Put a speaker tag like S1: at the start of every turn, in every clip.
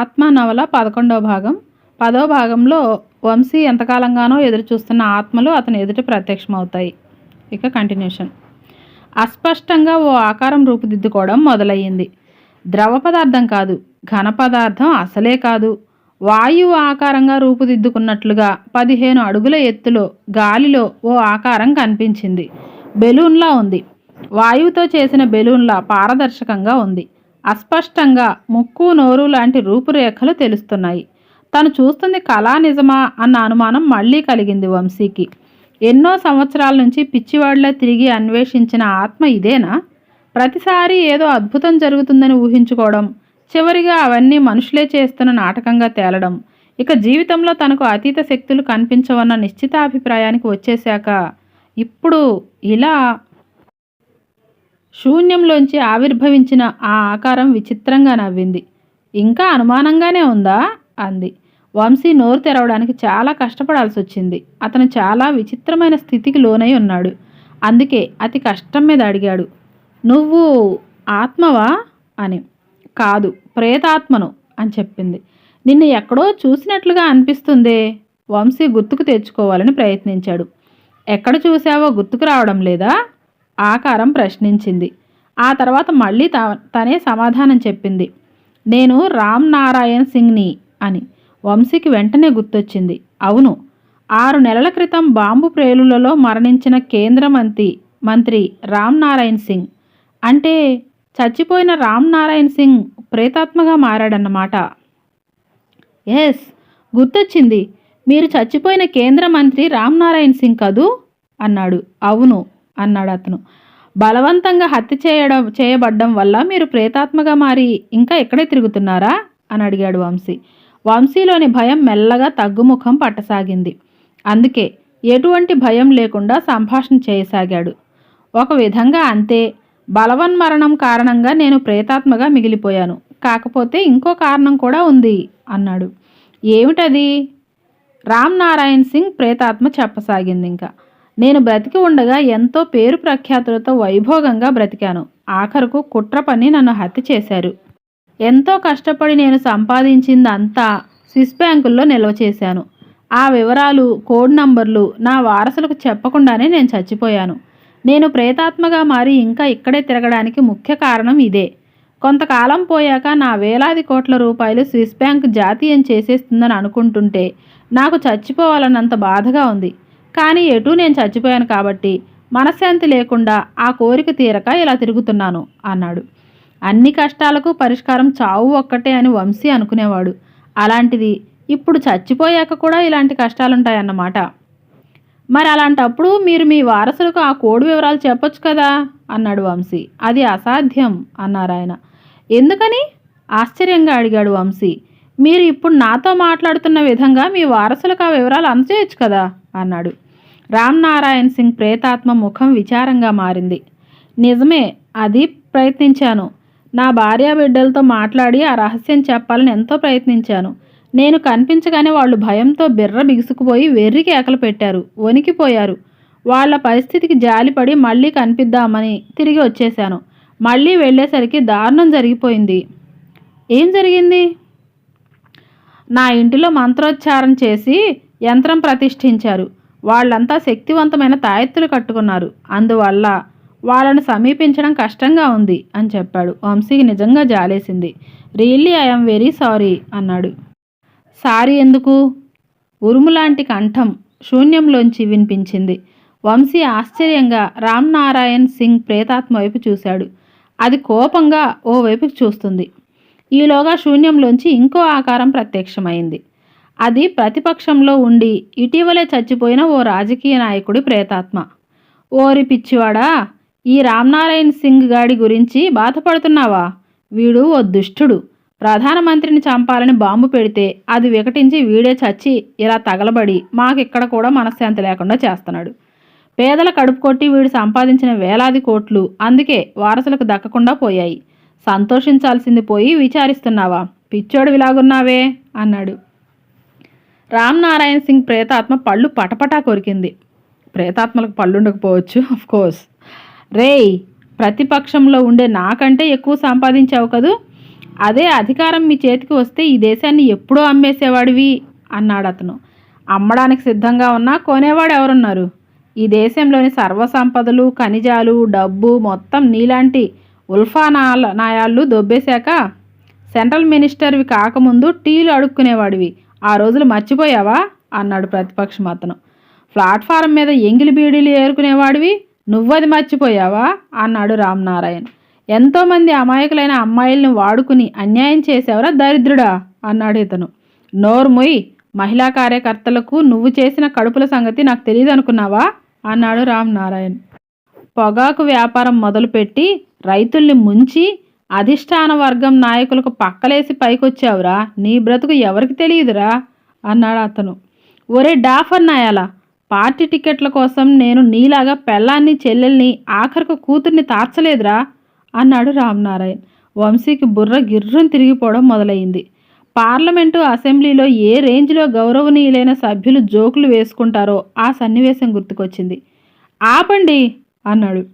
S1: ఆత్మ నవల పదకొండవ భాగం. పదవ భాగంలో వంశీ ఎంతకాలంగానో ఎదురు చూస్తున్న ఆత్మలు అతని ఎదుట ప్రత్యక్షమవుతాయి. ఇక కంటిన్యూషన్. అస్పష్టంగా ఓ ఆకారం రూపుదిద్దుకోవడం మొదలయ్యింది. ద్రవ పదార్థం కాదు ఘన పదార్థం అసలే కాదు. వాయువు ఆకారంగా రూపుదిద్దుకున్నట్లుగా పదిహేను అడుగుల ఎత్తులో గాలిలో ఓ ఆకారం కనిపించింది. బెలూన్లా ఉంది. వాయువుతో చేసిన బెలూన్లా పారదర్శకంగా ఉంది. అస్పష్టంగా ముక్కు నోరు లాంటి రూపురేఖలు తెలుస్తున్నాయి. తను చూస్తుంది కళా నిజమా అన్న అనుమానం మళ్ళీ కలిగింది వంశీకి. ఎన్నో సంవత్సరాల నుంచి పిచ్చివాడిలా తిరిగి అన్వేషించిన ఆత్మ ఇదేనా? ప్రతిసారి ఏదో అద్భుతం జరుగుతుందని ఊహించుకోవడం చివరిగా అవన్నీ మనుషులే చేస్తున్న నాటకంగా తేలడం. ఇక జీవితంలో తనకు అతీత శక్తులు కనిపించవన్న నిశ్చితాభిప్రాయానికి వచ్చేశాక ఇప్పుడు ఇలా శూన్యంలోంచి ఆవిర్భవించిన ఆ ఆకారం విచిత్రంగా నవ్వింది. ఇంకా అనుమానంగానే ఉందా? అంది. వంశీ నోరు తెరవడానికి చాలా కష్టపడాల్సి వచ్చింది. అతను చాలా విచిత్రమైన స్థితికి లోనై ఉన్నాడు. అందుకే అతి కష్టం మీద అడిగాడు. నువ్వు ఆత్మవా? అని. కాదు ప్రేతాత్మను అని చెప్పింది. నిన్ను ఎక్కడో చూసినట్లుగా అనిపిస్తుందే? వంశీ గుర్తుకు తెచ్చుకోవాలని ప్రయత్నించాడు. ఎక్కడ చూసావో గుర్తుకు రావడం లేదా? ఆకారం ప్రశ్నించింది. ఆ తర్వాత మళ్ళీ త తనే సమాధానం చెప్పింది. నేను రామ్ నారాయణ్ సింగ్ని అని. వంశీకి వెంటనే గుర్తొచ్చింది. అవును ఆరు నెలల క్రితం బాంబు ప్రేలులలో మరణించిన కేంద్ర మంత్రి మంత్రి రామ్ నారాయణ్ సింగ్. అంటే చచ్చిపోయిన రామ్ నారాయణ్ సింగ్ ప్రేతాత్మగా మారాడన్నమాట. ఎస్ గుర్తొచ్చింది. మీరు చచ్చిపోయిన కేంద్ర మంత్రి రామ్ నారాయణ్ సింగ్ కదూ? అన్నాడు. అవును. అన్నాడు అతను బలవంతంగా హత్య చేయడం చేయబడ్డం వల్ల మీరు ప్రేతాత్మగా మారి ఇంకా ఎక్కడే తిరుగుతున్నారా? అని అడిగాడు వంశీ. వంశీలోని భయం మెల్లగా తగ్గుముఖం పట్టసాగింది. అందుకే ఎటువంటి భయం లేకుండా సంభాషణ చేయసాగాడు. ఒక విధంగా అంతే. బలవన్మరణం కారణంగా నేను ప్రేతాత్మగా మిగిలిపోయాను. కాకపోతే ఇంకో కారణం కూడా ఉంది అన్నాడు. ఏమిటది? రామ్ నారాయణ్ సింగ్ ప్రేతాత్మ చెప్పసాగింది ఇంకా. నేను బ్రతికి ఉండగా ఎంతో పేరు ప్రఖ్యాతులతో వైభోగంగా బ్రతికాను. ఆఖరుకు కుట్ర పని నన్ను హత్య చేశారు. ఎంతో కష్టపడి నేను సంపాదించిందంతా స్విస్ బ్యాంకుల్లో నిల్వ చేశాను. ఆ వివరాలు కోడ్ నంబర్లు నా వారసులకు చెప్పకుండానే నేను చచ్చిపోయాను. నేను ప్రేతాత్మగా మారి ఇంకా ఇక్కడే తిరగడానికి ముఖ్య కారణం ఇదే. కొంతకాలం పోయాక నా వేలాది కోట్ల రూపాయలు స్విస్ బ్యాంక్ జాతీయం చేసేస్తుందని అనుకుంటుంటే నాకు చచ్చిపోవాలన్నంత బాధగా ఉంది. కానీ ఎటూ నేను చచ్చిపోయాను కాబట్టి మనశ్శాంతి లేకుండా ఆ కోరిక తీరక ఇలా తిరుగుతున్నాను అన్నాడు. అన్ని కష్టాలకు పరిష్కారం చావు ఒక్కటే అని వంశీ అనుకునేవాడు. అలాంటిది ఇప్పుడు చచ్చిపోయాక కూడా ఇలాంటి కష్టాలుంటాయన్నమాట. మరి అలాంటప్పుడు మీరు మీ వారసులకు ఆ కోడ్ వివరాలు చెప్పొచ్చు కదా అన్నాడు వంశీ. అది అసాధ్యం అన్నారు ఆయన. ఎందుకని? ఆశ్చర్యంగా అడిగాడు వంశీ. మీరు ఇప్పుడు నాతో మాట్లాడుతున్న విధంగా మీ వారసులకు ఆ వివరాలు అందజేయచ్చు కదా అన్నాడు. రామ్నారాయణ్ సింగ్ ప్రేతాత్మ ముఖం విచారంగా మారింది. నిజమే అది ప్రయత్నించాను. నా భార్యా బిడ్డలతో మాట్లాడి ఆ రహస్యం చెప్పాలని ఎంతో ప్రయత్నించాను. నేను కనిపించగానే వాళ్ళు భయంతో బిర్ర బిగుసుకుపోయి వెర్రి కేకలు పెట్టారు వణికిపోయారు. వాళ్ళ పరిస్థితికి జాలిపడి మళ్ళీ కనిపిద్దామని తిరిగి వచ్చేశాను. మళ్ళీ వెళ్ళేసరికి దారుణం జరిగిపోయింది. ఏం జరిగింది? నా ఇంటిలో మంత్రోచ్చారం చేసి యంత్రం ప్రతిష్ఠించారు. వాళ్ళంతా శక్తివంతమైన తాయెత్తులు కట్టుకున్నారు. అందువల్ల వాళ్ళను సమీపించడం కష్టంగా ఉంది అని చెప్పాడు. వంశీకి నిజంగా జాలేసింది. రియల్లీ ఐఎమ్ వెరీ సారీ అన్నాడు. సారీ ఎందుకు? ఉరుములాంటి కంఠం శూన్యంలోంచి వినిపించింది. వంశీ ఆశ్చర్యంగా రామ్ నారాయణ్ సింగ్ ప్రేతాత్మ వైపు చూశాడు. అది కోపంగా ఓ వైపుకు చూస్తుంది. ఈలోగా శూన్యంలోంచి ఇంకో ఆకారం ప్రత్యక్షమైంది. అది ప్రతిపక్షంలో ఉండి ఇటీవలే చచ్చిపోయిన ఓ రాజకీయ నాయకుడి ప్రేతాత్మ. ఓరి పిచ్చివాడా ఈ రామ్నారాయణ్ సింగ్ గాడి గురించి బాధపడుతున్నావా? వీడు ఓ దుష్టుడు. ప్రధానమంత్రిని చంపాలని బాంబు పెడితే అది వికటించి వీడే చచ్చి ఇలా తగలబడి మాకిక్కడ కూడా మనశ్శాంతి లేకుండా చేస్తున్నాడు. పేదల కడుపు కొట్టి వీడు సంపాదించిన వేలాది కోట్లు అందుకే వారసులకు దక్కకుండా పోయాయి. సంతోషించాల్సింది పోయి విచారిస్తున్నావా? పిచ్చోడు ఇలాగున్నావే అన్నాడు. రామ్నారాయణ్ సింగ్ ప్రేతాత్మ పళ్ళు పటపటా కొరికింది. ప్రేతాత్మలకు పళ్ళు ఉండకపోవచ్చు కోర్స్ రేయ్ ప్రతిపక్షంలో ఉండే నాకంటే ఎక్కువ సంపాదించావు కదూ? అదే అధికారం మీ చేతికి వస్తే ఈ దేశాన్ని ఎప్పుడో అమ్మేసేవాడివి అన్నాడు అతను. అమ్మడానికి సిద్ధంగా ఉన్నా కొనేవాడు ఎవరున్నారు? ఈ దేశంలోని సర్వసంపదలు ఖనిజాలు డబ్బు మొత్తం నీలాంటి ఉల్ఫా నాల నాయాళ్ళు దొబ్బేశాక సెంట్రల్ మినిస్టర్వి కాకముందు టీలు అడుక్కునేవాడివి. ఆ రోజులు మర్చిపోయావా? అన్నాడు ప్రతిపక్షం అతను. ప్లాట్ఫారం మీద ఎంగిలి బీడీలు ఏరుకునేవాడివి నువ్వది మర్చిపోయావా? అన్నాడు రామ్నారాయణ్. ఎంతోమంది అమాయకులైన అమ్మాయిల్ని వాడుకుని అన్యాయం చేసేవరా దరిద్రుడా? అన్నాడు ఇతను. నోర్ముయ్ మహిళా కార్యకర్తలకు నువ్వు చేసిన కడుపుల సంగతి నాకు తెలియదు అనుకున్నావా అన్నాడు రామనారాయణ్. పొగాకు వ్యాపారం మొదలుపెట్టి రైతుల్ని ముంచి అధిష్టాన వర్గం నాయకులకు పక్కలేసి పైకొచ్చావురా. నీ బ్రతుకు ఎవరికి తెలియదురా? అన్నాడు అతను. ఒరే డాఫర్ నాయాల పార్టీ టికెట్ల కోసం నేను నీలాగా పెళ్ళాన్ని చెల్లెల్ని ఆఖరికి కూతుర్ని తార్చలేదురా? అన్నాడు రామ్నారాయణ్. వంశీకి బుర్ర గిర్రం తిరిగిపోవడం మొదలైంది. పార్లమెంటు అసెంబ్లీలో ఏ రేంజ్లో గౌరవనీయులైన సభ్యులు జోకులు వేసుకుంటారో ఆ సన్నివేశం గుర్తుకొచ్చింది. ఆపండి అన్నాడు.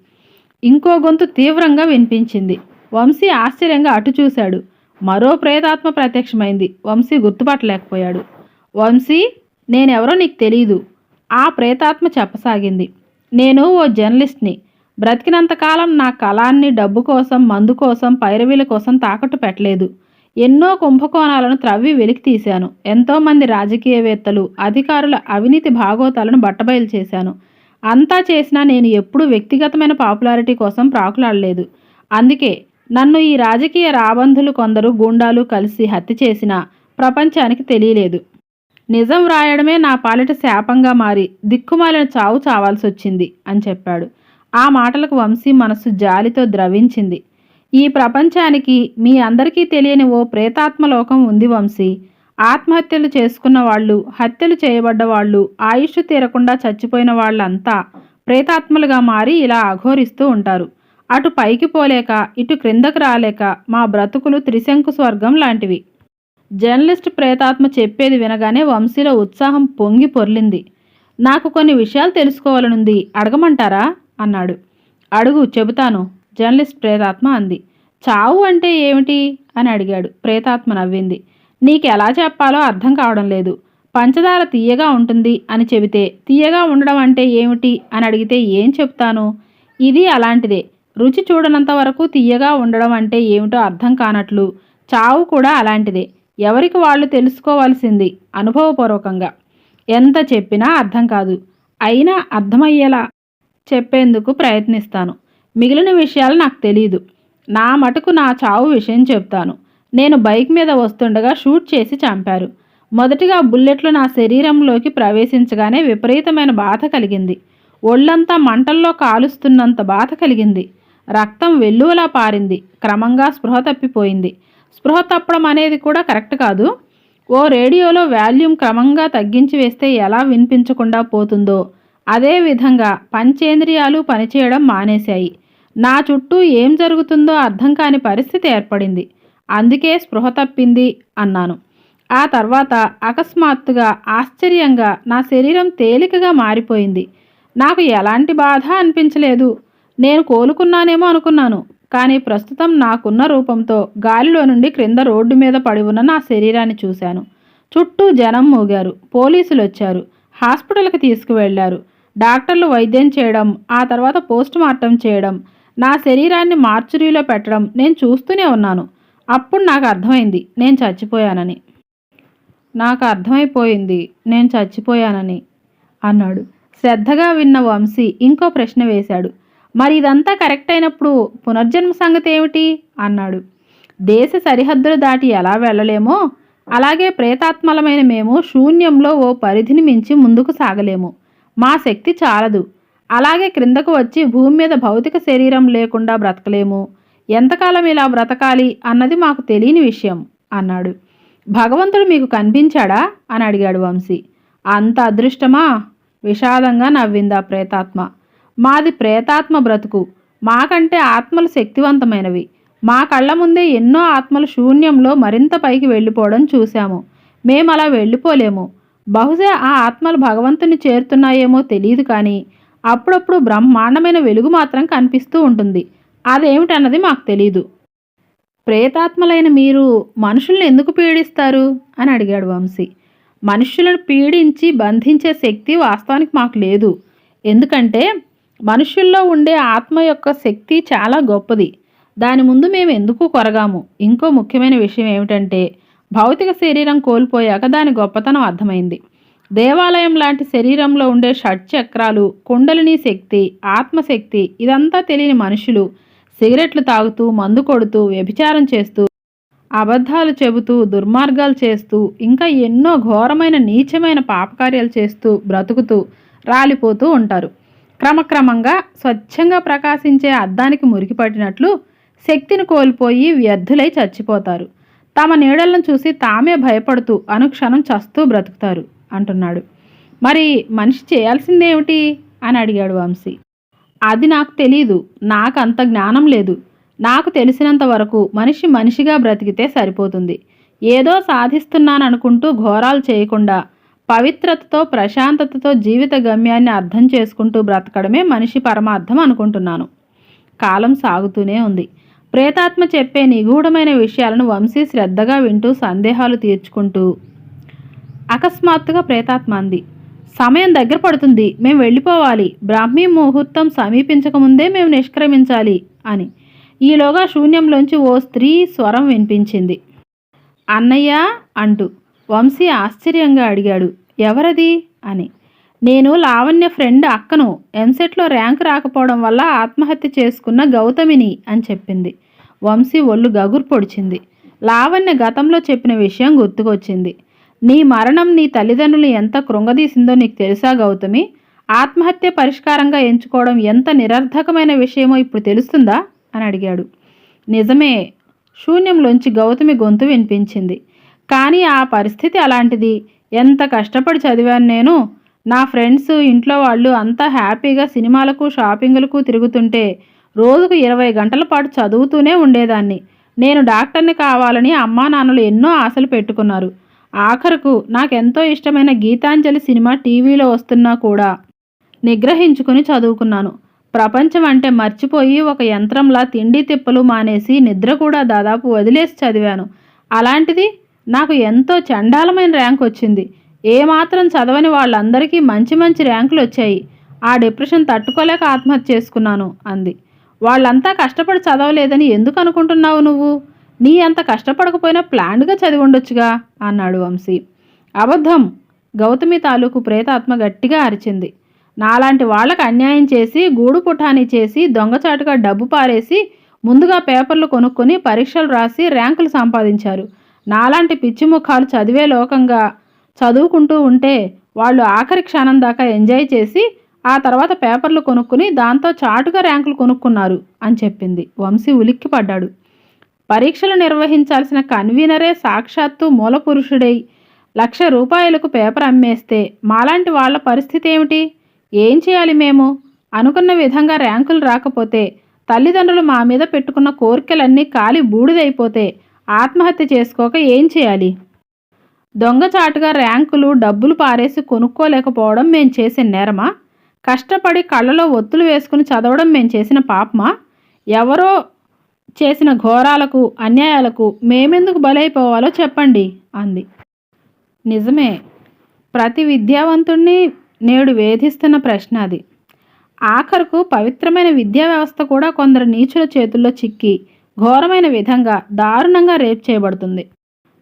S1: ఇంకో గొంతు తీవ్రంగా వినిపించింది. వంశీ ఆశ్చర్యంగా అటు చూశాడు. మరో ప్రేతాత్మ ప్రత్యక్షమైంది. వంశీ గుర్తుపట్టలేకపోయాడు. వంశీ నేనెవరో నీకు తెలీదు. ఆ ప్రేతాత్మ చెప్పసాగింది. నేను ఓ జర్నలిస్ట్ని. బ్రతికినంతకాలం నా కళాన్ని డబ్బు కోసం మందు కోసం పైరవీల కోసం తాకట్టు పెట్టలేదు. ఎన్నో కుంభకోణాలను త్రవ్వి వెలికి తీశాను. ఎంతోమంది రాజకీయవేత్తలు అధికారుల అవినీతి భాగోతాలను బట్టబయలు చేశాను. అంతా చేసినా నేను ఎప్పుడూ వ్యక్తిగతమైన పాపులారిటీ కోసం ప్రాకులాడలేదు. అందుకే నన్ను ఈ రాజకీయ రాబంధులు కొందరు గూండాలు కలిసి హత్య చేసినా ప్రపంచానికి తెలియలేదు. నిజం వ్రాయడమే నా పాలిట శాపంగా మారి దిక్కుమాలిన చావు చావాల్సి వచ్చింది అని చెప్పాడు. ఆ మాటలకు వంశీ మనస్సు జాలితో ద్రవించింది. ఈ ప్రపంచానికి మీ అందరికీ తెలియని ఓ ప్రేతాత్మలోకం ఉంది వంశీ. ఆత్మహత్యలు చేసుకున్న వాళ్ళు హత్యలు చేయబడ్డ వాళ్ళు ఆయుష్ తీరకుండా చచ్చిపోయిన వాళ్ళంతా ప్రేతాత్మలుగా మారి ఇలా అఘోరిస్తూ ఉంటారు. అటు పైకి పోలేక ఇటు క్రిందకు రాలేక మా బ్రతుకులు త్రిశంకు స్వర్గం లాంటివి. జర్నలిస్ట్ ప్రేతాత్మ చెప్పేది వినగానే వంశీలో ఉత్సాహం పొంగి పొర్లింది. నాకు కొన్ని విషయాలు తెలుసుకోవాలనుంది అడగమంటారా? అన్నాడు. అడుగు చెబుతాను జర్నలిస్ట్ ప్రేతాత్మ అంది. చావు అంటే ఏమిటి? అని అడిగాడు. ప్రేతాత్మ నవ్వింది. నీకు ఎలా చెప్పాలో అర్థం కావడం లేదు. పంచదార తీయగా ఉంటుంది అని చెబితే తీయగా ఉండడం అంటే ఏమిటి? అని అడిగితే ఏం చెప్తాను ఇది అలాంటిదే. రుచి చూడనంత వరకు తీయగా ఉండడం అంటే ఏమిటో అర్థం కానట్లు. చావు కూడా అలాంటిదే. ఎవరికి వాళ్ళు తెలుసుకోవాల్సింది అనుభవపూర్వకంగా. ఎంత చెప్పినా అర్థం కాదు. అయినా అర్థమయ్యేలా చెప్పేందుకు ప్రయత్నిస్తాను. మిగిలిన విషయాలు నాకు తెలియదు నా మటుకు నా చావు విషయం చెప్తాను. నేను బైక్ మీద వస్తుండగా షూట్ చేసి చంపారు. మొదటిగా బుల్లెట్లు నా శరీరంలోకి ప్రవేశించగానే విపరీతమైన బాధ కలిగింది. ఒళ్ళంతా మంటల్లో కాలుస్తున్నంత బాధ కలిగింది. రక్తం వెల్లువలా పారింది. క్రమంగా స్పృహ తప్పిపోయింది. స్పృహ తప్పడం అనేది కూడా కరెక్ట్ కాదు. ఓ రేడియోలో వాల్యూమ్ క్రమంగా తగ్గించి వేస్తే ఎలా వినిపించకుండా పోతుందో అదే విధంగా పంచేంద్రియాలు పనిచేయడం మానేశాయి. నా చుట్టూ ఏం జరుగుతుందో అర్థం కాని పరిస్థితి ఏర్పడింది. అందుకే స్పృహ తప్పింది అన్నాను. ఆ తర్వాత అకస్మాత్తుగా ఆశ్చర్యంగా నా శరీరం తేలికగా మారిపోయింది. నాకు ఎలాంటి బాధ అనిపించలేదు. నేను కోలుకున్నానేమో అనుకున్నాను కానీ ప్రస్తుతం నాకున్న రూపంతో గాలిలో నుండి క్రింద రోడ్డు మీద పడి ఉన్న నా శరీరాన్ని చూశాను. చుట్టూ జనం మూగారు పోలీసులు వచ్చారు హాస్పిటల్కి తీసుకువెళ్ళారు డాక్టర్లు వైద్యం చేయడం ఆ తర్వాత పోస్ట్ మార్టం చేయడం నా శరీరాన్ని మార్చురీలో పెట్టడం నేను చూస్తూనే ఉన్నాను. అప్పుడు నాకు అర్థమైంది నేను చచ్చిపోయానని. నాకు అర్థమైపోయింది నేను చచ్చిపోయానని అన్నాడు. శ్రద్ధగా విన్న వంశీ ఇంకో ప్రశ్న వేశాడు. మరి ఇదంతా కరెక్ట్ అయినప్పుడు పునర్జన్మ సంగతి ఏమిటి? అన్నాడు. దేశ సరిహద్దులు దాటి ఎలా వెళ్ళలేమో అలాగే ప్రేతాత్మలమైన మేము శూన్యంలో ఓ పరిధిని మించి ముందుకు సాగలేము. మా శక్తి చాలదు. అలాగే క్రిందకు వచ్చి భూమి మీద భౌతిక శరీరం లేకుండా బ్రతకలేము. ఎంతకాలం ఇలా బ్రతకాలి అన్నది మాకు తెలియని విషయం అన్నాడు. భగవంతుడు మీకు కనిపించాడా? అని అడిగాడు వంశీ. అంత అదృష్టమా? విషాదంగా నవ్విందా ప్రేతాత్మ. మాది ప్రేతాత్మ బ్రతుకు. మాకంటే ఆత్మలు శక్తివంతమైనవి. మా కళ్ళ ముందే ఎన్నో ఆత్మలు శూన్యంలో మరింత పైకి వెళ్ళిపోవడం చూశాము. మేము అలా వెళ్ళిపోలేము. బహుశా ఆ ఆత్మలు భగవంతుని చేరుతున్నాయేమో తెలియదు కానీ అప్పుడప్పుడు బ్రహ్మాండమైన వెలుగు మాత్రం కనిపిస్తూ ఉంటుంది. అదేమిటన్నది మాకు తెలీదు. ప్రేతాత్మలైన మీరు మనుషుల్ని ఎందుకు పీడిస్తారు? అని అడిగాడు వంశీ. మనుషులను పీడించి బంధించే శక్తి వాస్తవానికి మాకు లేదు. ఎందుకంటే మనుషుల్లో ఉండే ఆత్మ యొక్క శక్తి చాలా గొప్పది. దాని ముందు మేము ఎందుకు కొరగాము? ఇంకో ముఖ్యమైన విషయం ఏమిటంటే భౌతిక శరీరం కోల్పోయాక దాని గొప్పతనం అర్థమైంది. దేవాలయం లాంటి శరీరంలో ఉండే షట్చక్రాలు కుండలిని శక్తి ఆత్మశక్తి ఇదంతా తెలియని మనుషులు సిగరెట్లు తాగుతూ మందు కొడుతూ వ్యభిచారం చేస్తూ అబద్ధాలు చెబుతూ దుర్మార్గాలు చేస్తూ ఇంకా ఎన్నో ఘోరమైన నీచమైన పాపకార్యాలు చేస్తూ బ్రతుకుతూ రాలిపోతూ ఉంటారు. క్రమక్రమంగా స్వచ్ఛంగా ప్రకాశించే అద్దానికి మురికిపడినట్లు శక్తిని కోల్పోయి వ్యర్థులై చచ్చిపోతారు. తమ నీడలను చూసి తామే భయపడుతూ అనుక్షణం చస్తూ బ్రతుకుతారు అంటున్నాడు. మరి మనిషి చేయాల్సిందేమిటి? అని అడిగాడు వంశీ. అది నాకు తెలీదు. నాకు అంత జ్ఞానం లేదు. నాకు తెలిసినంత వరకు మనిషి మనిషిగా బ్రతికితే సరిపోతుంది. ఏదో సాధిస్తున్నాననుకుంటూ ఘోరాలు చేయకుండా పవిత్రతతో ప్రశాంతతతో జీవిత గమ్యాన్ని అర్థం చేసుకుంటూ బ్రతకడమే మనిషి పరమార్థం అనుకుంటున్నాను. కాలం సాగుతూనే ఉంది. ప్రేతాత్మ చెప్పే నిగూఢమైన విషయాలను వంశీ శ్రద్ధగా వింటూ సందేహాలు తీర్చుకుంటూ అకస్మాత్తుగా ప్రేతాత్మ అంది సమయం దగ్గర పడుతుంది. మేము వెళ్ళిపోవాలి. బ్రాహ్మీ ముహూర్తం సమీపించకముందే మేము నిష్క్రమించాలి అని. ఈలోగా శూన్యంలోంచి ఓ స్త్రీ స్వరం వినిపించింది. అన్నయ్య అంటూ వంశీ ఆశ్చర్యంగా అడిగాడు. ఎవరది? అని. నేను లావణ్య ఫ్రెండ్ అక్కను. ఎంసెట్లో ర్యాంక్ రాకపోవడం వల్ల ఆత్మహత్య చేసుకున్న గౌతమిని అని చెప్పింది. వంశీ ఒళ్ళు గగురు పొడిచింది. లావణ్య గతంలో చెప్పిన విషయం గుర్తుకొచ్చింది. నీ మరణం నీ తల్లిదండ్రులు ఎంత కృంగదీసిందో నీకు తెలుసా గౌతమి? ఆత్మహత్య పరిష్కారంగా ఎంచుకోవడం ఎంత నిరర్ధకమైన విషయమో ఇప్పుడు తెలుస్తుందా? అని అడిగాడు. నిజమే. శూన్యంలోంచి గౌతమి గొంతు వినిపించింది. కానీ ఆ పరిస్థితి అలాంటిది. ఎంత కష్టపడి చదివాను నేను? నా ఫ్రెండ్స్ ఇంట్లో వాళ్ళు అంతా హ్యాపీగా సినిమాలకు షాపింగులకు తిరుగుతుంటే రోజుకు ఇరవై గంటల పాటు చదువుతూనే ఉండేదాన్ని. నేను డాక్టర్ని కావాలని అమ్మా నాన్నలు ఎన్నో ఆశలు పెట్టుకున్నారు. ఆఖరకు నాకెంతో ఇష్టమైన గీతాంజలి సినిమా టీవీలో వస్తున్నా కూడా నిగ్రహించుకుని చదువుకున్నాను. ప్రపంచం అంటే మర్చిపోయి ఒక యంత్రంలా తిండి తిప్పలు మానేసి నిద్ర కూడా దాదాపు వదిలేసి చదివాను. అలాంటిది నాకు ఎంతో చండాలమైన ర్యాంక్ వచ్చింది. ఏమాత్రం చదవని వాళ్ళందరికీ మంచి మంచి ర్యాంకులు వచ్చాయి. ఆ డిప్రెషన్ తట్టుకోలేక ఆత్మహత్య చేసుకున్నాను అంది. వాళ్ళంతా కష్టపడి చదవలేదని ఎందుకు అనుకుంటున్నావు నువ్వు? నీ అంత కష్టపడకపోయినా ప్లాన్డ్గా చదివి ఉండొచ్చుగా అన్నాడు వంశీ. అబద్ధం! గౌతమి తాలూకు ప్రేతాత్మ గట్టిగా అరిచింది. నాలాంటి వాళ్ళకు అన్యాయం చేసి గూడు పుఠాని చేసి దొంగచాటుగా డబ్బు పారేసి ముందుగా పేపర్లు కొనుక్కొని పరీక్షలు రాసి ర్యాంకులు సంపాదించారు. నాలాంటి పిచ్చి ముఖాలు చదివే లోకంగా చదువుకుంటూ ఉంటే వాళ్ళు ఆఖరి క్షణం దాకా ఎంజాయ్ చేసి ఆ తర్వాత పేపర్లు కొనుక్కుని దాంతో చాటుగా ర్యాంకులు కొనుక్కున్నారు అని చెప్పింది. వంశీ ఉలిక్కిపడ్డాడు. పరీక్షలు నిర్వహించాల్సిన కన్వీనరే సాక్షాత్తు మూలపురుషుడై లక్ష రూపాయలకు పేపర్ అమ్మేస్తే మాలాంటి వాళ్ళ పరిస్థితి ఏమిటి? ఏం చేయాలి మేము? అనుకున్న విధంగా ర్యాంకులు రాకపోతే తల్లిదండ్రులు మా మీద పెట్టుకున్న కోరికలన్నీ కాలి బూడిదైపోతే ఆత్మహత్య చేసుకోక ఏం చేయాలి? దొంగచాటుగా ర్యాంకులు డబ్బులు పారేసి కొనుక్కోలేకపోవడం మేం చేసిన నేరమా? కష్టపడి కళ్ళలో ఒత్తులు వేసుకుని చదవడం మేం చేసిన పాపమా? ఎవరో చేసిన ఘోరాలకు అన్యాయాలకు మేమెందుకు బలైపోవాలో చెప్పండి అంది. నిజమే ప్రతి విద్యావంతుణ్ణి నేడు వేధిస్తున్న ప్రశ్న అది. ఆఖరుకు పవిత్రమైన విద్యా వ్యవస్థ కూడా కొందరు నీచుల చేతుల్లో చిక్కి ఘోరమైన విధంగా దారుణంగా రేప్ చేయబడుతుంది.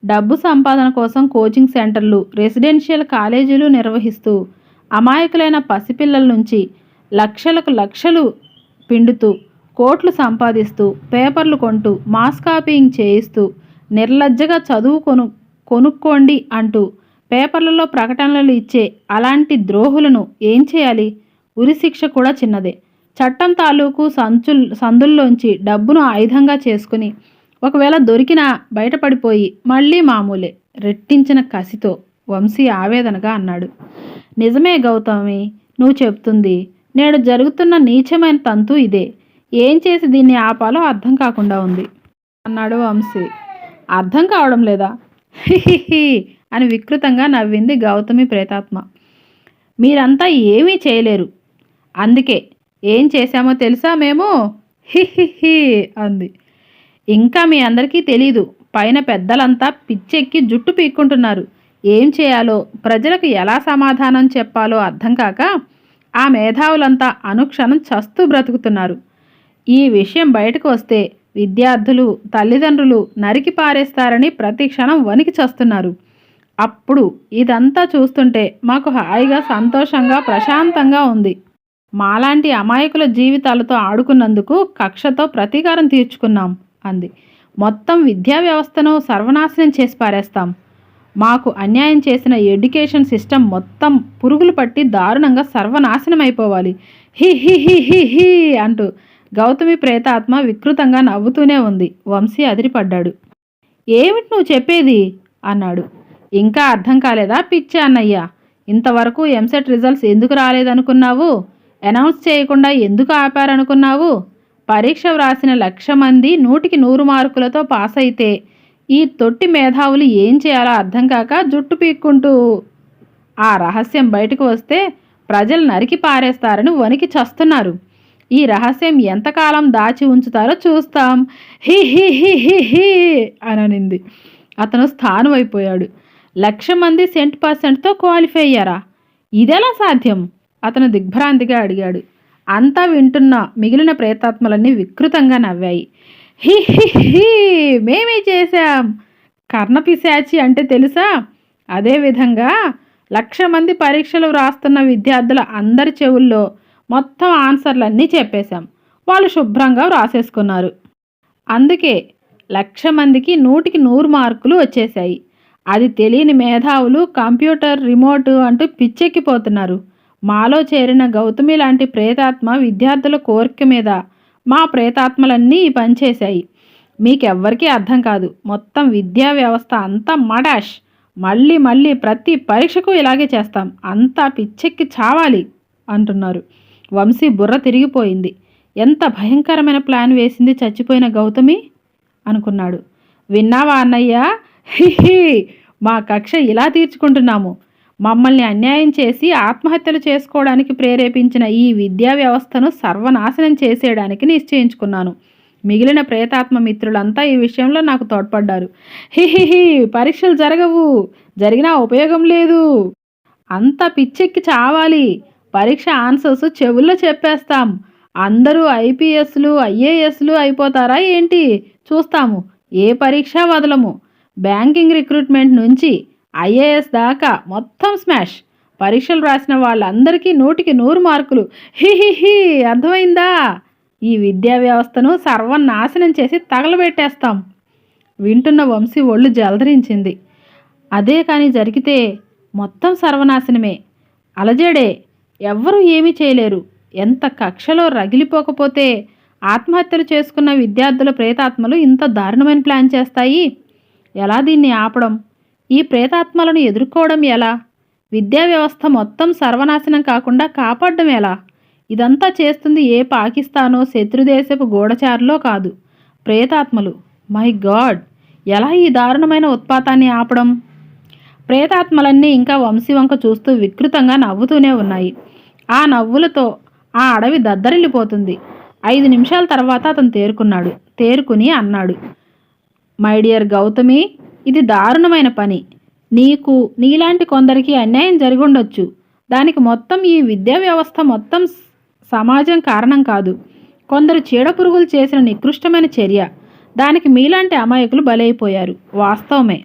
S1: డబ్బు సంపాదన కోసం కోచింగ్ సెంటర్లు రెసిడెన్షియల్ కాలేజీలు నిర్వహిస్తూ అమాయకులైన పసిపిల్లల నుంచి లక్షలకు లక్షలు పిండుతూ కోట్లు సంపాదిస్తూ పేపర్లు కొంటూ మాస్ కాపీయింగ్ చేయిస్తూ నిర్లజ్జగా చదువు కొను కొనుక్కోండి అంటూ పేపర్లలో ప్రకటనలు ఇచ్చే అలాంటి ద్రోహులను ఏం చేయాలి? ఉరిశిక్ష కూడా చిన్నదే. చట్టం తాలూకు సంచుల్ సందుల్లోంచి డబ్బును ఆయుధంగా చేసుకుని ఒకవేళ దొరికినా బయటపడిపోయి మళ్ళీ మామూలే రెట్టించిన కసితో వంశీ ఆవేదనగా అన్నాడు. నిజమే గౌతమి నువ్వు చెప్తుంది నేడు జరుగుతున్న నీచమైన తంతు ఇదే. ఏం చేసి దీన్ని ఆపాలో అర్థం కాకుండా ఉంది అన్నాడు వంశీ. అర్థం కావడం లేదా? హిహిహి అని వికృతంగా నవ్వింది గౌతమి ప్రేతాత్మ. మీరంతా ఏమీ చేయలేరు. అందుకే ఏం చేశామో తెలుసా మేము? హిహిహి అంది. ఇంకా మీ అందరికీ తెలీదు. పైన పెద్దలంతా పిచ్చెక్కి జుట్టు పీక్కుంటున్నారు. ఏం చేయాలో ప్రజలకు ఎలా సమాధానం చెప్పాలో అర్థం కాక ఆ మేధావులంతా అనుక్షణం చస్తూ బ్రతుకుతున్నారు. ఈ విషయం బయటకు వస్తే విద్యార్థులు తల్లిదండ్రులు నరికి పారేస్తారని ప్రతి క్షణం వణికి చస్తున్నారు. అప్పుడు ఇదంతా చూస్తుంటే మాకు హాయిగా సంతోషంగా ప్రశాంతంగా ఉంది. మాలాంటి అమాయకుల జీవితాలతో ఆడుకున్నందుకు కక్షతో ప్రతీకారం తీర్చుకున్నాం అంది. మొత్తం విద్యా వ్యవస్థను సర్వనాశనం చేసి పారేస్తాం. మాకు అన్యాయం చేసిన ఎడ్యుకేషన్ సిస్టమ్ మొత్తం పురుగులు పట్టి దారుణంగా సర్వనాశనం అయిపోవాలి హి హి హి హి హి అంటూ గౌతమి ప్రేతాత్మ వికృతంగా నవ్వుతూనే ఉంది. వంశీ అదిరిపడ్డాడు. ఏమిటి నువ్వు చెప్పేది? అన్నాడు. ఇంకా అర్థం కాలేదా పిచ్చి అన్నయ్య? ఇంతవరకు ఎంసెట్ రిజల్ట్స్ ఎందుకు రాలేదనుకున్నావు? అనౌన్స్ చేయకుండా ఎందుకు ఆపారనుకున్నావు? పరీక్ష వ్రాసిన లక్ష మంది నూటికి నూరు మార్కులతో పాస్ అయితే ఈ తొట్టి మేధావులు ఏం చేయాలో అర్థం కాక జుట్టు పీక్కుంటూ ఆ రహస్యం బయటకు వస్తే ప్రజలు నరికి పారేస్తారని వణికి చస్తున్నారు. ఈ రహస్యం ఎంతకాలం దాచి ఉంచుతారో చూస్తాం. హి హి హి హి హి అననింది. అతను స్థానం అయిపోయాడు లక్ష మంది సెంట్ పర్సెంట్తో క్వాలిఫై అయ్యారా? ఇదెలా సాధ్యం? అతను దిగ్భ్రాంతిగా అడిగాడు. అంతా వింటున్న మిగిలిన ప్రేతాత్మలన్నీ వికృతంగా నవ్వాయి. హి హి హి మేమే చేశాం. కర్ణపిశాచి అంటే తెలుసా? అదేవిధంగా లక్ష మంది పరీక్షలు వ్రాస్తున్న విద్యార్థుల అందరి చెవుల్లో మొత్తం ఆన్సర్లన్నీ చెప్పేశాం. వాళ్ళు శుభ్రంగా వ్రాసేసుకున్నారు. అందుకే లక్ష మందికి నూటికి నూరు మార్కులు వచ్చేసాయి అది తెలియని మేధావులు కంప్యూటర్ రిమోట్ అంటూ పిచ్చెక్కిపోతున్నారు. మాలో చేరిన గౌతమి లాంటి ప్రేతాత్మ విద్యార్థుల కోరిక మీద మా ప్రేతాత్మలన్నీ పనిచేశాయి. పని చేశాయి మీకెవ్వరికీ అర్థం కాదు. మొత్తం విద్యా వ్యవస్థ అంతా మడాష్. మళ్ళీ మళ్ళీ ప్రతి పరీక్షకు ఇలాగే చేస్తాం. అంతా పిచ్చెక్కి చావాలి అంటున్నారు. వంశీ బుర్ర తిరిగిపోయింది. ఎంత భయంకరమైన ప్లాన్ వేసింది చచ్చిపోయిన గౌతమి? అనుకున్నాడు. విన్నావా అన్నయ్య? మా కక్ష ఇలా తీర్చుకుంటున్నాము. మమ్మల్ని అన్యాయం చేసి ఆత్మహత్యలు చేసుకోవడానికి ప్రేరేపించిన ఈ విద్యా వ్యవస్థను సర్వనాశనం చేసేయడానికి నిశ్చయించుకున్నాను. మిగిలిన ప్రేతాత్మ మిత్రులంతా ఈ విషయంలో నాకు తోడ్పడ్డారు. హిహిహి పరీక్షలు జరగవు. జరిగినా ఉపయోగం లేదు. అంత పిచ్చెక్కి చావాలి. పరీక్ష ఆన్సర్స్ చెవుల్లో చెప్పేస్తాం. అందరూ ఐపీఎస్లు ఐఏఎస్లు అయిపోతారా ఏంటి? చూస్తాము. ఏ పరీక్ష వదలము? బ్యాంకింగ్ రిక్రూట్మెంట్ నుంచి ఐఏఎస్ దాకా మొత్తం స్మాష్. పరీక్షలు రాసిన వాళ్ళందరికీ నూటికి నూరు మార్కులు. హి హి హి అర్థమైందా? ఈ విద్యా వ్యవస్థను సర్వనాశనం చేసి తగలబెట్టేస్తాం. వింటున్న వంశీ ఒళ్ళు జలధరించింది. అదే కానీ జరిగితే మొత్తం సర్వనాశనమే. అలజడే ఎవ్వరూ ఏమీ చేయలేరు. ఎంత కక్షలో రగిలిపోకపోతే ఆత్మహత్యలు చేసుకున్న విద్యార్థుల ప్రేతాత్మలు ఇంత దారుణమైన ప్లాన్ చేస్తాయి? ఎలా దీన్ని ఆపడం? ఈ ప్రేతాత్మలను ఎదుర్కోవడం ఎలా? విద్యా వ్యవస్థ మొత్తం సర్వనాశనం కాకుండా కాపాడడం ఎలా? ఇదంతా చేస్తుంది ఏ పాకిస్తానో శత్రుదేశపు గూఢచారులో కాదు. ప్రేతాత్మలు మై గాడ్ ఎలా ఈ దారుణమైన ఉత్పాతాన్ని ఆపడం? ప్రేతాత్మలన్నీ ఇంకా వంశీవంక చూస్తూ వికృతంగా నవ్వుతూనే ఉన్నాయి. ఆ నవ్వులతో ఆ అడవి దద్దరిల్లిపోతుంది. ఐదు నిమిషాల తర్వాత అతను తేరుకున్నాడు. తేరుకుని అన్నాడు మై డియర్ గౌతమి ఇది దారుణమైన పని. నీకు నీలాంటి కొందరికి అన్యాయం జరిగుండొచ్చు. దానికి మొత్తం ఈ విద్యా వ్యవస్థ మొత్తం సమాజం కారణం కాదు. కొందరు చీడపురుగులు చేసిన నికృష్టమైన చర్య. దానికి మీలాంటి అమాయకులు బలైపోయారు. వాస్తవమే.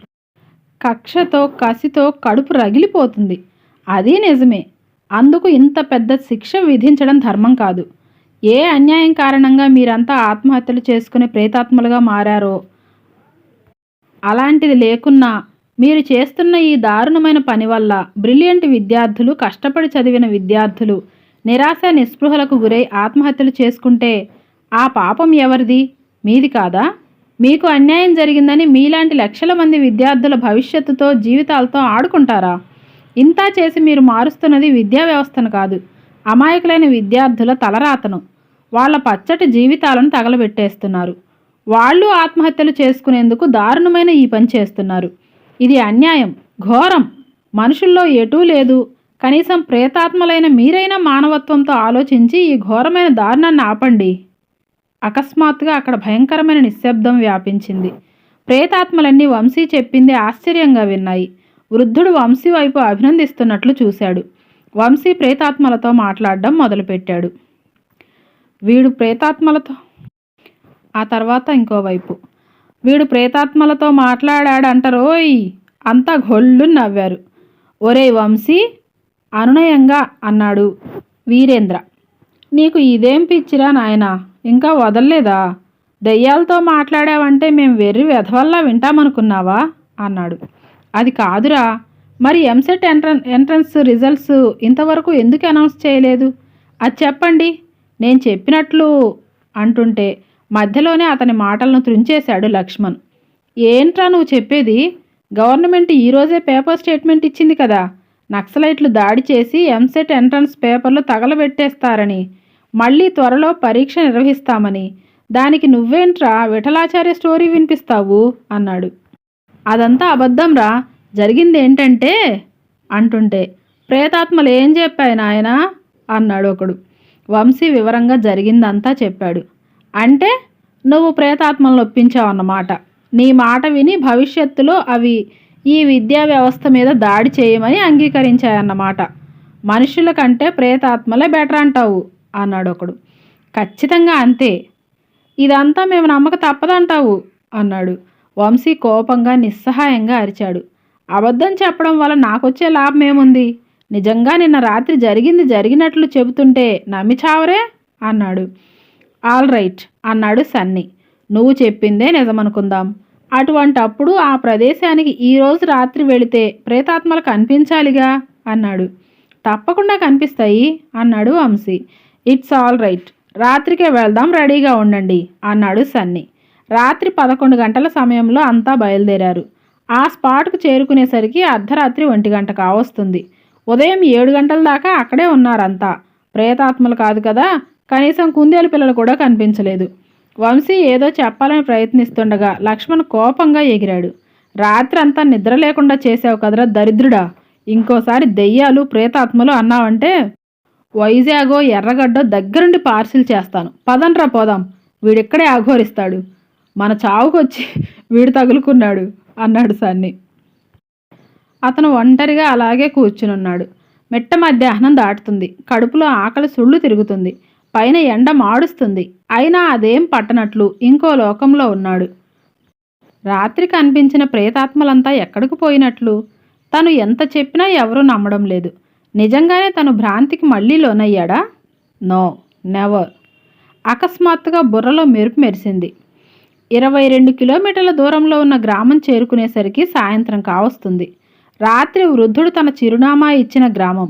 S1: కక్షతో కసితో కడుపు రగిలిపోతుంది. అది నిజమే. అందుకు ఇంత పెద్ద శిక్ష విధించడం ధర్మం కాదు. ఏ అన్యాయం కారణంగా మీరంతా ఆత్మహత్యలు చేసుకునే ప్రేతాత్మలుగా మారారో? అలాంటిది లేకున్నా మీరు చేస్తున్న ఈ దారుణమైన పని వల్ల బ్రిలియంట్ విద్యార్థులు కష్టపడి చదివిన విద్యార్థులు నిరాశ నిస్పృహలకు గురై ఆత్మహత్యలు చేసుకుంటే ఆ పాపం ఎవరిది? మీది కాదా? మీకు అన్యాయం జరిగిందని మీలాంటి లక్షల మంది విద్యార్థుల భవిష్యత్తుతో జీవితాలతో ఆడుకుంటారా? ఇంతా చేసి మీరు మారుస్తున్నది విద్యా వ్యవస్థను కాదు. అమాయకులైన విద్యార్థుల తలరాతను. వాళ్ళ పచ్చటి జీవితాలను తగలబెట్టేస్తున్నారు. వాళ్ళు ఆత్మహత్యలు చేసుకునేందుకు దారుణమైన ఈ పని చేస్తున్నారు. ఇది అన్యాయం ఘోరం. మనుషుల్లో ఎటూ లేదు. కనీసం ప్రేతాత్మలైన మీరైనా మానవత్వంతో ఆలోచించి ఈ ఘోరమైన దారుణాన్ని ఆపండి. అకస్మాత్తుగా అక్కడ భయంకరమైన నిశ్శబ్దం వ్యాపించింది. ప్రేతాత్మలన్నీ వంశీ చెప్పింది ఆశ్చర్యంగా విన్నాయి. వృద్ధుడు వంశీ వైపు అభినందిస్తున్నట్లు చూశాడు. వంశీ ప్రేతాత్మలతో మాట్లాడడం మొదలుపెట్టాడు. వీడు ప్రేతాత్మలతో ఆ తర్వాత ఇంకోవైపు వీడు ప్రేతాత్మలతో మాట్లాడాడంటరోయ్. అంతా గొల్లు నవ్వారు. ఒరే వంశీ అనునయంగా అన్నాడు వీరేంద్ర. నీకు ఇదేం పిచ్చిరా నాయనా? ఇంకా వదల్లేదా? దెయ్యాలతో మాట్లాడావంటే మేము వెర్రి వెధవల్లా వింటామనుకున్నావా? అన్నాడు. అది కాదురా. మరి ఎంసెట్ ఎంట్రన్ ఎంట్రన్స్ రిజల్ట్స్ ఇంతవరకు ఎందుకు అనౌన్స్ చేయలేదు? అది చెప్పండి. నేను చెప్పినట్లు అంటుంటే మధ్యలోనే అతని మాటలను త్రుంచేశాడు లక్ష్మణ్. ఏంట్రా నువ్వు చెప్పేది? గవర్నమెంట్ ఈరోజే పేపర్ స్టేట్మెంట్ ఇచ్చింది కదా. నక్సలైట్లు దాడి చేసి ఎంసెట్ ఎంట్రన్స్ పేపర్లు తగలబెట్టేస్తారని మళ్ళీ త్వరలో పరీక్ష నిర్వహిస్తామని. దానికి నువ్వేంట్రా విఠలాచార్య స్టోరీ వినిపిస్తావు? అన్నాడు. అదంతా అబద్ధంరా. జరిగింది ఏంటంటే అంటుంటే. ప్రేతాత్మలు ఏం చెప్పాయి నాయనా? అన్నాడు ఒకడు. వంశీ వివరంగా జరిగిందంతా చెప్పాడు. అంటే నువ్వు ప్రేతాత్మలను ఒప్పించావన్నమాట నీ మాట విని భవిష్యత్తులో అవి ఈ విద్యా వ్యవస్థ మీద దాడి చేయమని అంగీకరించాయన్నమాట. మనుషుల కంటే ప్రేతాత్మలే బెటర్ అంటావు అన్నాడు ఒకడు. ఖచ్చితంగా అంతే. ఇదంతా మేము నమ్మక తప్పదంటావు అన్నాడు. వంశీ కోపంగా నిస్సహాయంగా అరిచాడు. అబద్ధం చెప్పడం వల్ల నాకొచ్చే లాభం ఏముంది? నిజంగా నిన్న రాత్రి జరిగింది జరిగినట్లు చెబుతుంటే నమ్మి చావరే అన్నాడు. ఆల్ రైట్ అన్నాడు సన్నీ. నువ్వు చెప్పిందే నిజమనుకుందాం. అటువంటప్పుడు ఆ ప్రదేశానికి ఈరోజు రాత్రి వెళితే ప్రేతాత్మలు కనిపించాలిగా? అన్నాడు. తప్పకుండా కనిపిస్తాయి అన్నాడు వంశీ. It's all right. రాత్రికే వెళ్దాం రెడీగా ఉండండి అన్నాడు సన్నీ. రాత్రి పదకొండు గంటల సమయంలో అంతా బయలుదేరారు. ఆ స్పాట్కు చేరుకునేసరికి అర్ధరాత్రి ఒంటి గంట కావస్తుంది. ఉదయం ఏడు గంటల దాకా అక్కడే ఉన్నారంతా. ప్రేతాత్మలు కాదు కదా కనీసం కుందేలు పిల్లలు కూడా కనిపించలేదు. వంశీ ఏదో చెప్పాలని ప్రయత్నిస్తుండగా లక్ష్మణ్ కోపంగా ఎగిరాడు. రాత్రి అంతా నిద్ర లేకుండా చేసావు కదరా దరిద్రుడా. ఇంకోసారి దెయ్యాలు ప్రేతాత్మలు అన్నావంటే వైజాగో ఎర్రగడ్డో దగ్గరుండి పార్సిల్ చేస్తాను. పదండ్రా పోదాం. వీడిక్కడే ఆఘోరిస్తాడు. మన చావుకొచ్చి వీడు తగులుకున్నాడు అన్నాడు సన్ని. అతను ఒంటరిగా అలాగే కూర్చునున్నాడు. మెట్ట మధ్యాహ్నం దాటుతుంది. కడుపులో ఆకలి సుళ్ళు తిరుగుతుంది. పైన ఎండ మాడుస్తుంది. అయినా అదేం పట్టనట్లు ఇంకో లోకంలో ఉన్నాడు. రాత్రి కనిపించిన ప్రేతాత్మలంతా ఎక్కడికి పోయినట్లు? తను ఎంత చెప్పినా ఎవరూ నమ్మడం లేదు. నిజంగానే తను భ్రాంతికి మళ్ళీ లోనయ్యాడా? No never. అకస్మాత్తుగా బుర్రలో మెరుపు మెరిసింది. ఇరవై రెండు కిలోమీటర్ల దూరంలో ఉన్న గ్రామం చేరుకునేసరికి సాయంత్రం కావస్తుంది. రాత్రి వృద్ధుడు తన చిరునామా ఇచ్చిన గ్రామం.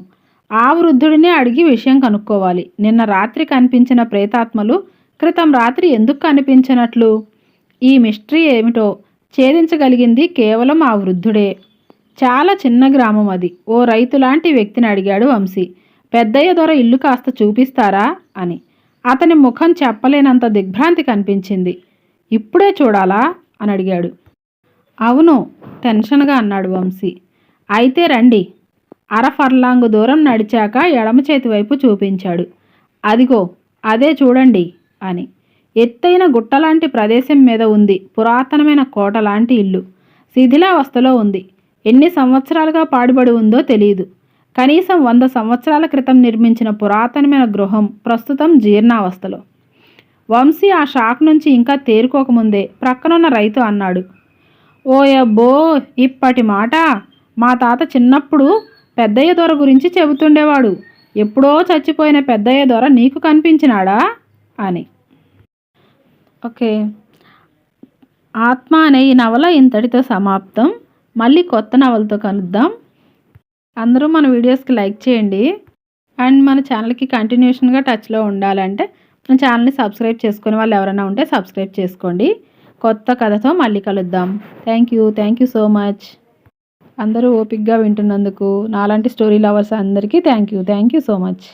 S1: ఆ వృద్ధుడినే అడిగి విషయం కనుక్కోవాలి. నిన్న రాత్రి కనిపించిన ప్రేతాత్మలు క్రితం రాత్రి ఎందుకు కనిపించినట్లు? ఈ మిస్టరీ ఏమిటో ఛేదించగలిగింది కేవలం ఆ వృద్ధుడే. చాలా చిన్న గ్రామం అది. ఓ రైతు లాంటి వ్యక్తిని అడిగాడు వంశీ. పెద్దయ్య దొర ఇల్లు కాస్త చూపిస్తారా? అని. అతని ముఖం చెప్పలేనంత దిగ్భ్రాంతి కనిపించింది. ఇప్పుడే చూడాలా? అని అడిగాడు. అవును టెన్షన్గా అన్నాడు వంశీ. అయితే రండి. అర ఫర్లాంగు దూరం నడిచాక ఎడమ చేతి వైపు చూపించాడు. అదిగో అదే చూడండి అని. ఎత్తైన గుట్టలాంటి ప్రదేశం మీద ఉంది. పురాతనమైన కోట లాంటి ఇల్లు. శిథిలావస్థలో ఉంది. ఎన్ని సంవత్సరాలుగా పాడుబడి ఉందో తెలియదు కనీసం వంద సంవత్సరాల క్రితం నిర్మించిన పురాతనమైన గృహం ప్రస్తుతం జీర్ణావస్థలో. వంశీ ఆ షాక్ నుంచి ఇంకా తేరుకోకముందే ప్రక్కనున్న రైతు అన్నాడు. ఓయబ్బో ఇప్పటి మాట? మా తాత చిన్నప్పుడు పెద్దయ్య దొర గురించి చెబుతుండేవాడు. ఎప్పుడో చచ్చిపోయిన పెద్దయ్య దొర నీకు కనిపించినాడా? అని. ఓకే. ఆత్మ అనే ఈ నవల ఇంతటితో సమాప్తం. మళ్ళీ కొత్త నవలతో కలుద్దాం. అందరూ మన వీడియోస్కి లైక్ చేయండి. అండ్ మన ఛానల్కి కంటిన్యూషన్గా టచ్లో ఉండాలంటే మన ఛానల్ని సబ్స్క్రైబ్ చేసుకునే వాళ్ళు ఎవరైనా ఉంటే సబ్స్క్రైబ్ చేసుకోండి. కొత్త కథతో మళ్ళీ కలుద్దాం. Thank you. Thank you so much. అందరూ ఓపిక్గా వింటున్నందుకు నాలాంటి స్టోరీ లవర్స్ అందరికీ thank you thank you so much